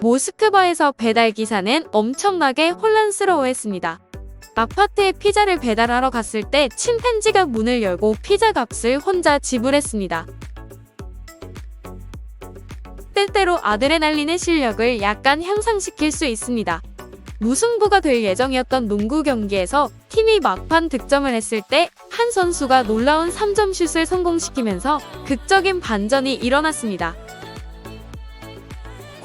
모스크바에서 배달 기사는 엄청나게 혼란스러워했습니다. 아파트에 피자를 배달하러 갔을 때 침팬지가 문을 열고 피자 값을 혼자 지불했습니다. 때때로 아드레날린의 실력을 약간 향상시킬 수 있습니다. 무승부가 될 예정이었던 농구 경기에서 팀이 막판 득점을 했을 때 한 선수가 놀라운 3점 슛을 성공시키면서 극적인 반전이 일어났습니다.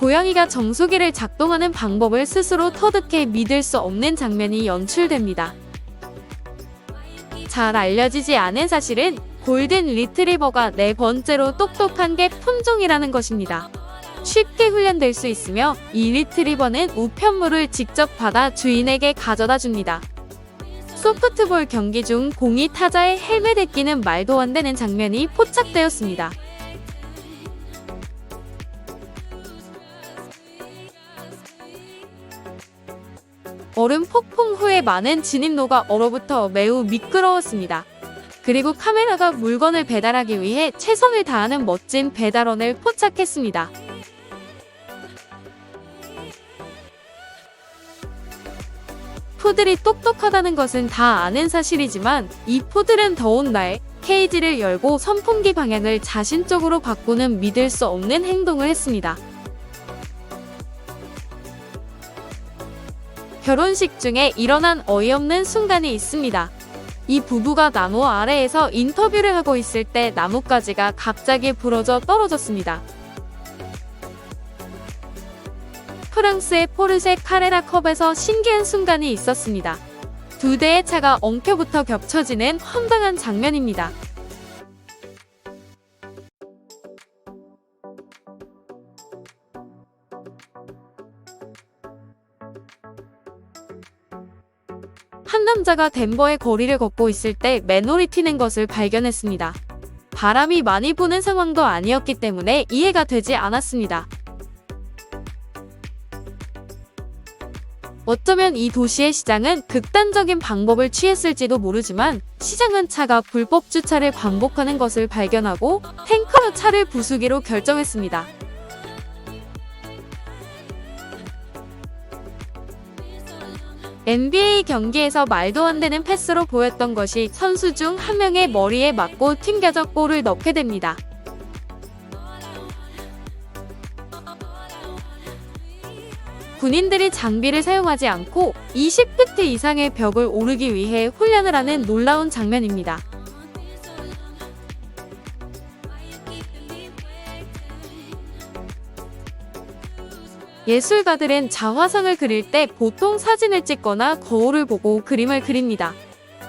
고양이가 정수기를 작동하는 방법을 스스로 터득해 믿을 수 없는 장면이 연출됩니다. 잘 알려지지 않은 사실은 골든 리트리버가 네 번째로 똑똑한 게 품종이라는 것입니다. 쉽게 훈련될 수 있으며 이 리트리버는 우편물을 직접 받아 주인에게 가져다 줍니다. 소프트볼 경기 중 공이 타자의 헬멧에 끼는 말도 안 되는 장면이 포착되었습니다. 얼음 폭풍 후에 많은 진입로가 얼어붙어 매우 미끄러웠습니다. 그리고 카메라가 물건을 배달하기 위해 최선을 다하는 멋진 배달원을 포착했습니다. 푸들이 똑똑하다는 것은 다 아는 사실이지만 이 푸들은 더운 날 케이지를 열고 선풍기 방향을 자신 쪽으로 바꾸는 믿을 수 없는 행동을 했습니다. 결혼식 중에 일어난 어이없는 순간이 있습니다. 이 부부가 나무 아래에서 인터뷰를 하고 있을 때 나뭇가지가 갑자기 부러져 떨어졌습니다. 프랑스의 포르쉐 카레라 컵에서 신기한 순간이 있었습니다. 두 대의 차가 엉켜붙어 겹쳐지는 황당한 장면입니다. 한 남자가 덴버의 거리를 걷고 있을 때 맨홀이 튀는 것을 발견했습니다. 바람이 많이 부는 상황도 아니었기 때문에 이해가 되지 않았습니다. 어쩌면 이 도시의 시장은 극단적인 방법을 취했을지도 모르지만 시장은 차가 불법 주차를 반복하는 것을 발견하고 탱크로 차를 부수기로 결정했습니다. NBA 경기에서 말도 안 되는 패스로 보였던 것이 선수 중 한 명의 머리에 맞고 튕겨져 골을 넣게 됩니다. 군인들이 장비를 사용하지 않고 20피트 이상의 벽을 오르기 위해 훈련을 하는 놀라운 장면입니다. 예술가들은 자화상을 그릴 때 보통 사진을 찍거나 거울을 보고 그림을 그립니다.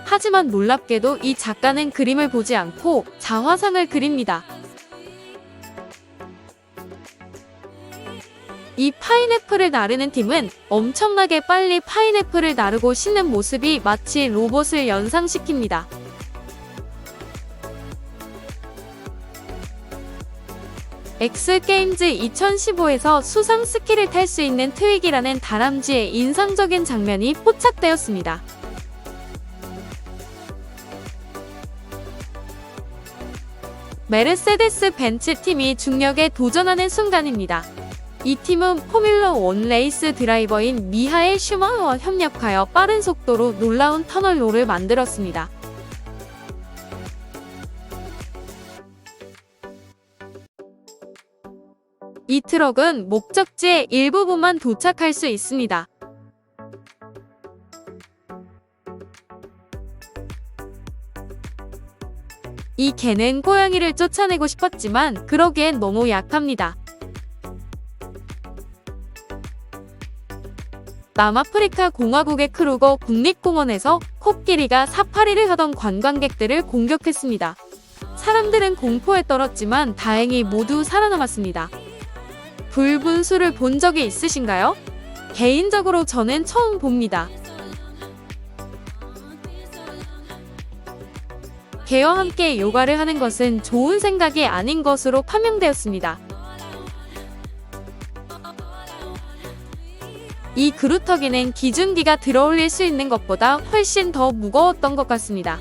하지만 놀랍게도 이 작가는 그림을 보지 않고 자화상을 그립니다. 이 파인애플을 나르는 팀은 엄청나게 빨리 파인애플을 나르고 씻는 모습이 마치 로봇을 연상시킵니다. 엑스게임즈 2015에서 수상 스키를 탈 수 있는 트윅이라는 다람쥐의 인상적인 장면이 포착되었습니다. 메르세데스 벤츠 팀이 중력에 도전하는 순간입니다. 이 팀은 포뮬러 1 레이스 드라이버인 미하엘 슈마흐와 협력하여 빠른 속도로 놀라운 터널로를 만들었습니다. 이 트럭은 목적지의 일부분만 도착할 수 있습니다. 이 개는 고양이를 쫓아내고 싶었지만 그러기엔 너무 약합니다. 남아프리카 공화국의 크루거 국립공원에서 코끼리가 사파리를 하던 관광객들을 공격했습니다. 사람들은 공포에 떨었지만 다행히 모두 살아남았습니다. 불분수를 본 적이 있으신가요? 개인적으로 저는 처음 봅니다. 개와 함께 요가를 하는 것은 좋은 생각이 아닌 것으로 판명되었습니다. 이 그루터기는 기중기가 들어올릴 수 있는 것보다 훨씬 더 무거웠던 것 같습니다.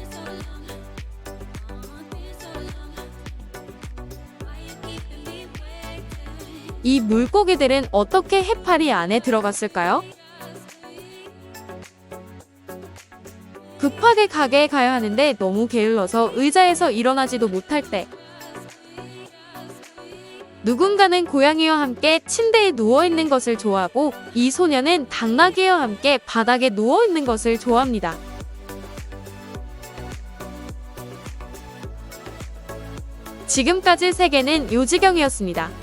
이 물고기들은 어떻게 해파리 안에 들어갔을까요? 급하게 가게에 가야 하는데 너무 게을러서 의자에서 일어나지도 못할 때 누군가는 고양이와 함께 침대에 누워 있는 것을 좋아하고 이 소녀는 당나귀와 함께 바닥에 누워 있는 것을 좋아합니다. 지금까지 세계는 요지경이었습니다.